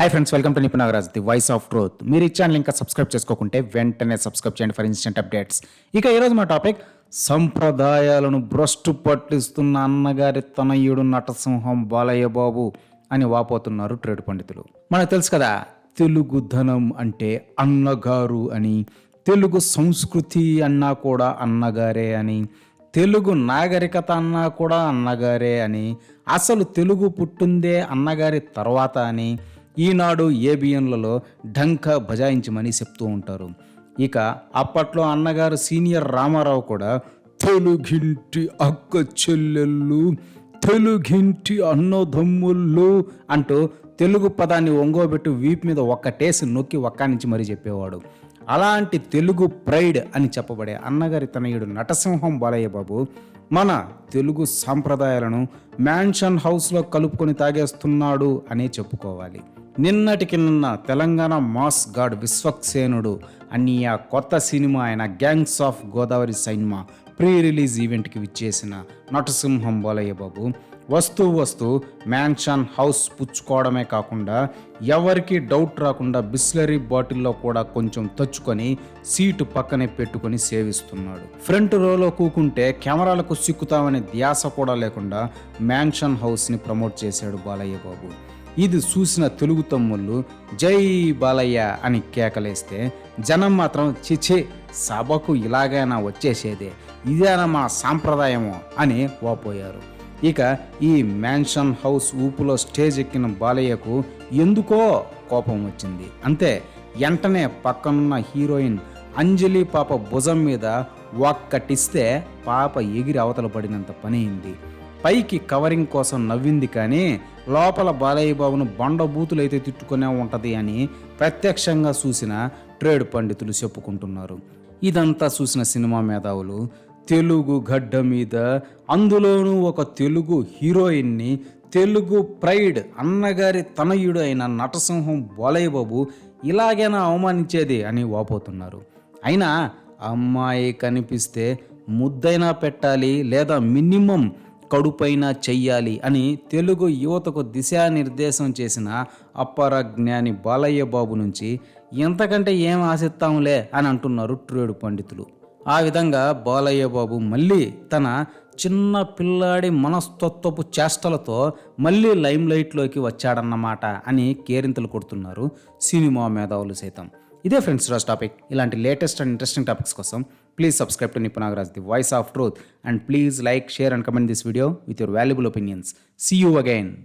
Hi friends welcome to Nipunagaraj the voice of truth మీరు ఈ channel ఇంకా subscribe చేసుకోకుంటే వెంటనే సబ్స్క్రైబ్ చేయండి ఫర్ ఇన్స్టెంట్ అప్డేట్స్ ఇక ఈరోజు మా టాపిక్ సంప్రదాయాలను భ్రష్టు పట్టిస్తున్న అన్నగారి తనయుడు నటసింహం బాలయ్య బాబు అని వాపోతున్నారు ట్రేడ్ పండితులు. మనకు తెలుసు కదా తెలుగు ధనం అంటే అన్నగారు అని తెలుగు సంస్కృతి అన్నా కూడా అన్నగారే అని తెలుగు నాగరికత అన్నా కూడా అన్నగారే అని అసలు తెలుగు పుట్టిందే అన్నగారి తర్వాత అని ఈనాడు ఏబిఎన్లలో ఢంక బజాయించమని చెప్తూ ఉంటారు. ఇక అప్పట్లో అన్నగారు సీనియర్ రామారావు కూడా తెలుగింటి అక్క చెల్లెళ్ళు తెలుగింటి అన్నదమ్ముళ్ళు అంటూ తెలుగు పదాన్ని ఒంగోబెట్టు వీపు మీద ఒక్కటేసి నొక్కి ఒక్కానించి మరీ చెప్పేవాడు. అలాంటి తెలుగు ప్రైడ్ అని చెప్పబడే అన్నగారి తనయుడు నటసింహం బాలయ్య బాబు మన తెలుగు సాంప్రదాయాలను మ్యాన్షన్ హౌస్లో కలుపుకొని తాగేస్తున్నాడు అనే చెప్పుకోవాలి. నిన్నటికి నిన్న తెలంగాణ మాస్ గాడ్ విశ్వక్సేనుడు అని ఆ కొత్త సినిమా అయిన gangs of Godavari cinema pre release ఈవెంట్కి విచ్చేసిన నటసింహం బాలయ్య బాబు వస్తూ వస్తూ మ్యాన్షన్ హౌస్ పుచ్చుకోవడమే కాకుండా ఎవరికి డౌట్ రాకుండా బిస్లరీ బాటిల్లో కూడా కొంచెం తచ్చుకొని సీటు పక్కనే పెట్టుకొని సేవిస్తున్నాడు. ఫ్రంట్ రోలో కూకుంటే కెమెరాలకు సిక్కుతామనే ధ్యాస కూడా లేకుండా మ్యాన్షన్ హౌస్ని ప్రమోట్ చేశాడు బాలయ్య బాబు. ఇది చూసిన తెలుగు తమ్ముళ్ళు జై బాలయ్య అని కేకలేస్తే జనం మాత్రం చిచే సభకు ఇలాగైనా వచ్చేసేదే ఇదేనా మా సాంప్రదాయము అని వాపోయారు. ఇక ఈ మ్యాన్షన్ హౌస్ ఊపులో స్టేజ్ ఎక్కిన బాలయ్యకు ఎందుకో కోపం వచ్చింది. అంతే వెంటనే పక్కనున్న హీరోయిన్ అంజలి పాప భుజం మీద ఒక్కటిస్తే పాప ఎగిరి అవతల పడినంత పని అయింది పైకి కవరింగ్ కోసం నవ్వింది కానీ లోపల బాలయ్య బాబును బండబూతులైతే తిట్టుకునే ఉంటది అని ప్రత్యక్షంగా చూసిన ట్రేడ్ పండితులు చెప్పుకుంటున్నారు. ఇదంతా చూసిన సినిమా మేధావులు తెలుగు గడ్డ మీద అందులోనూ ఒక తెలుగు హీరోయిన్ని తెలుగు ప్రైడ్ అన్నగారి తనయుడు అయిన నటసింహం బాలయ్య బాబు ఇలాగైనా అవమానించేది అని వాపోతున్నారు. అయినా అమ్మాయి కనిపిస్తే ముద్దైనా పెట్టాలి లేదా మినిమం కడుపైన చెయ్యాలి అని తెలుగు యువతకు దిశానిర్దేశం చేసిన అప్పర జ్ఞాని బాలయ్య బాబు నుంచి ఎంతకంటే ఏం ఆశిస్తాంలే అని అంటున్నారు ట్రేడు పండితులు. ఆ విధంగా బాలయ్య బాబు మళ్ళీ తన చిన్న పిల్లాడి మనస్తత్వపు చేష్టలతో మళ్ళీ లైమ్లైట్లోకి వచ్చాడన్నమాట అని కేరింతలు కొడుతున్నారు సినిమా మేధావులు సైతం. ఇదే ఫ్రెండ్స్ రోజు టాపిక్. ఇలాంటి లేటెస్ట్ అండ్ ఇంట్రెస్టింగ్ టాపిక్స్ కోసం please subscribe to Nipunagaraj the voice of truth. And please like share and comment this video with your valuable opinions. See you again